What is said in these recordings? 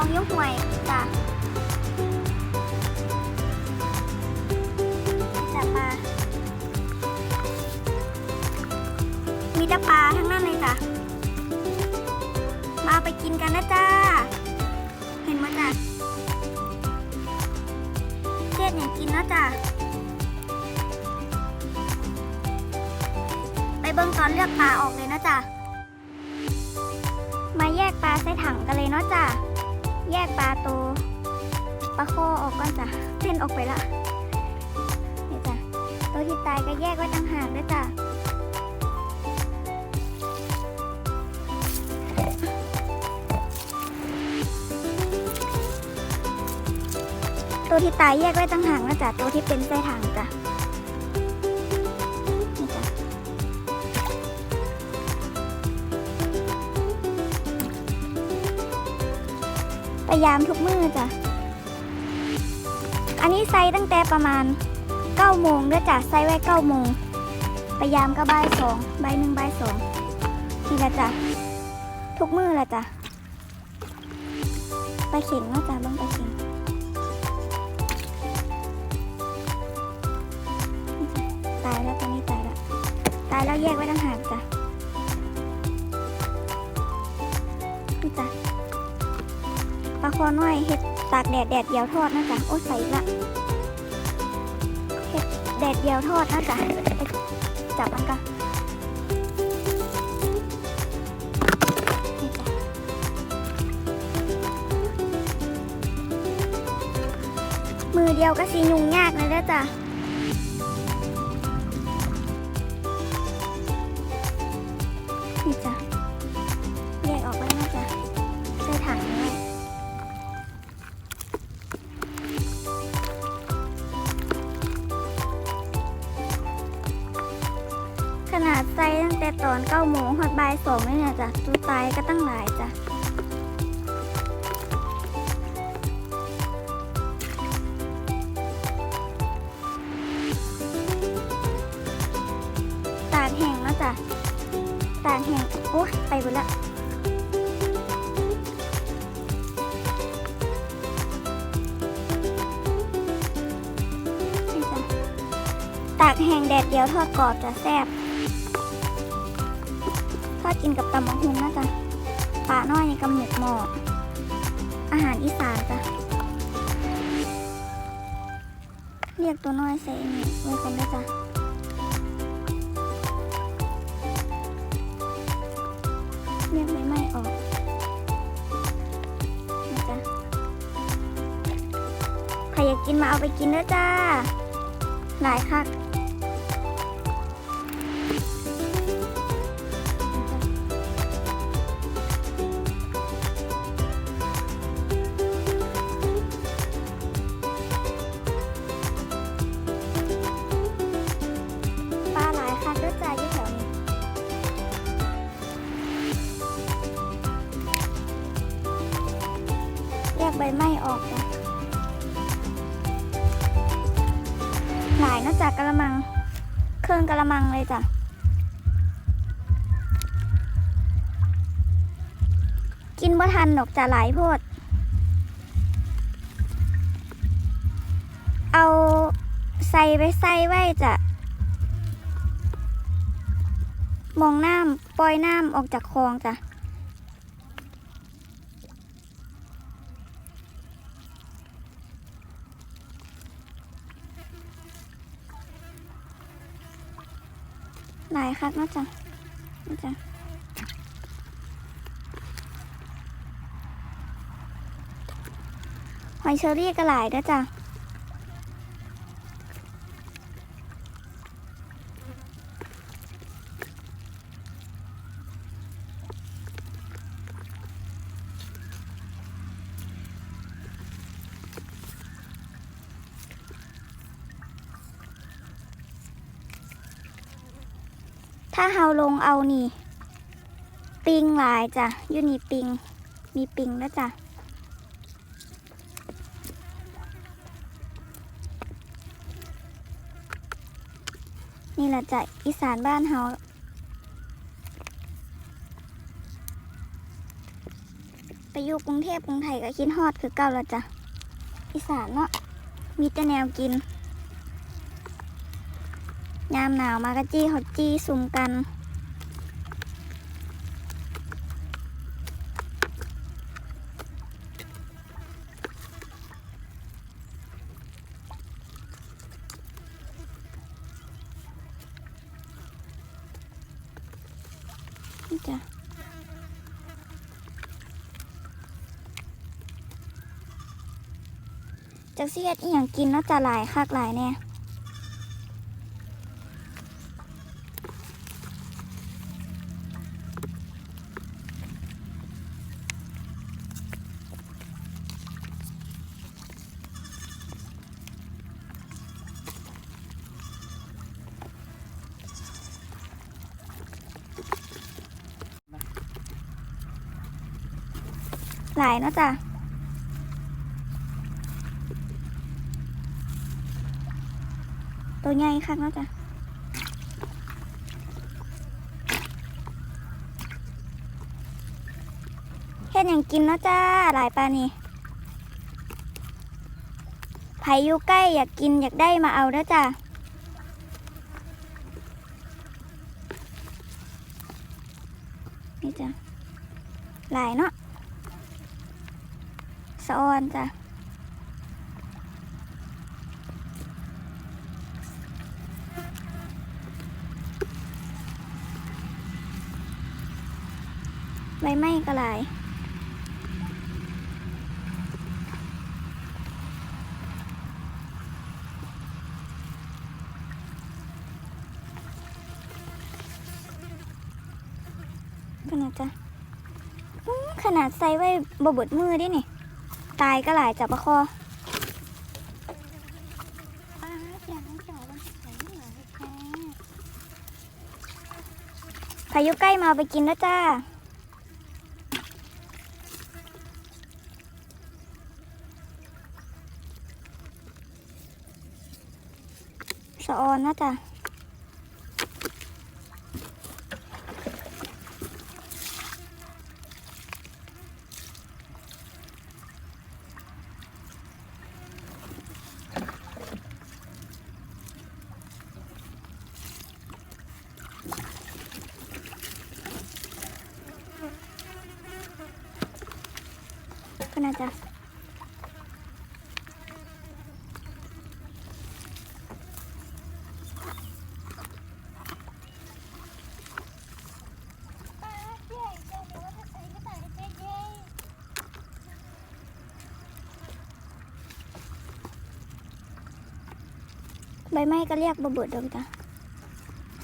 ของยุห่วยจ้ะจ้ะปลามีแต่ปลาทั้งนั้นเลยจ้ะ มาไปกินกันนะจ้า เห็นมั้ยจ้ะเทียดอย่างกินนะจ้ะ ไปเบิ่งตอนเลือกปลาออกเลยนะจ๊ะมาแยกปลาใส่ถังกันเลยเนาะจ้ะ แยกปลาโตปลาโคออกก่อนจ้ะเส้นออกไปละนี่จ้ะตัวที่ตายก็แยกไว้ต่างหากด้วยจ้ะตัวที่ตายแยกไว้ต่างหากนะจ๊ะตัวที่เป็นไส้ถังจ้ะ พยายามทุกมือจ้ะ อันนี้ใส่ตั้งแต่ประมาณ9โมงด้วยจ้ะใส่ไว้9โมงพยายามก็บ่ายสองบ่ายหนึ่งบ่ายสองนี่แหละจ้ะทุกมือละจ้ะไปเข่งเนาะจ้ะบ้างไปเข่งตายแล้วตอนนี้ตายแล้วตายแล้วแยกไว้ต่างหากจ้ะนี่จ้ะ ลาคอน้อยเห็ดตากแดดแดดเดียวทอดนะจ๊ะโอ้ใส่ละเห็ดแดดเดียวทอดนะจ๊ะจับมันกันมือเดียวก็สียุงยากเลยนะจ๊ะ แต่ตอนเก้าโมงหอดบ่ายสองเลยเนี่ยจ้ะตัวตายก็ตั้งหลายจ้ะตากแห้งแล้วจ้ะตากแห้งโอ้ยไปหมดละนี่จ้ะตากแห้งแดดเดียวทอดกรอบจะแซ่บ ทอดกินกับตำมะฮุงนะจ๊ะปลาน้อยกับหมูหมออาหารอีสานจ้ะเรียกตัวน้อยใส่นี่ไว้กันด้วยจ้ะเรียกไม่ไม่ออกนะจ๊ะใครอยากกินมาเอาไปกินนะจ้า หลายคัก กใบไม้ออกจ้ะหลายนอกจากกระมัง เครื่องกระมังเลยจ้ะกินบ่ทันดอกจะหลายโพด เอาใส่ไปใส่ไว้จ้ะมองน้ำปล่อยน้ำออกจากคลองจ้ะ หลายคักนาะจ๊ะนะจ๊ะหอยเชอรี่ก็หลายนะจ๊ะ ถ้าเฮาลงเอานี่ ปิงหลายจ้ะอยู่นี่ปิง มีปิงแล้วจ้ะนี่แหละจ้ะอีสานบ้านเฮาไปอยู่กรุงเทพกรุงไทยก็คิดฮอดคือเก่าแล้วจ้ะอีสานเนาะมีแต่แนวกิน ยามหนาวมากะจี้ฮอจี้ซุ่มกัน จ้ะจากเสียดอีหยังกินเนาะจะหลายคักหลายแน่ หลายเนาะจ้ะตัวใหญ่คักเนาะจ้ะเฮ็ดหยังกินเนาะจ้าหลายปลานี่ไผอยู่ใกล้อยากกินอยากได้มาเอาเด้อจ้ะนี่จ้ะหลายเนาะ สะออนจ้ะใบไม้ก็หลายขนาดจ้ะขนาดใส่ไว้บเบดมือเดินี่ ตายก็หลายจับปะคอพายุใกล้มาเอาไปกินแล้วจ้า สะออนนะจ้ะ ก็น่าจะใบไม้ก็เรียกบะเบิดดอกจ้ะ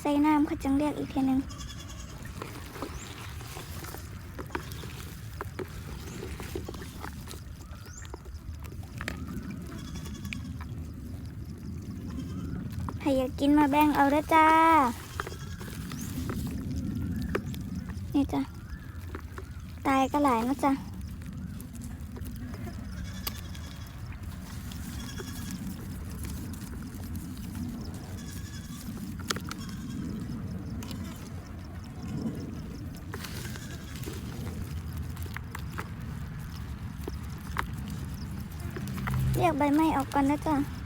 ใส่น้ำเขาจังเรียกอีกทีหนึ่ง อยากกินมาแบ่งเอาด้อจ้า นี่จ้ะ ตายก็หลายนะจ้ะเรียกใบไม้ออกก่อนนะจ้ะ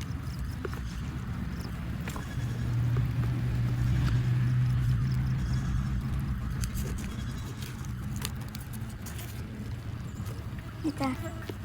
นี่จ้ะ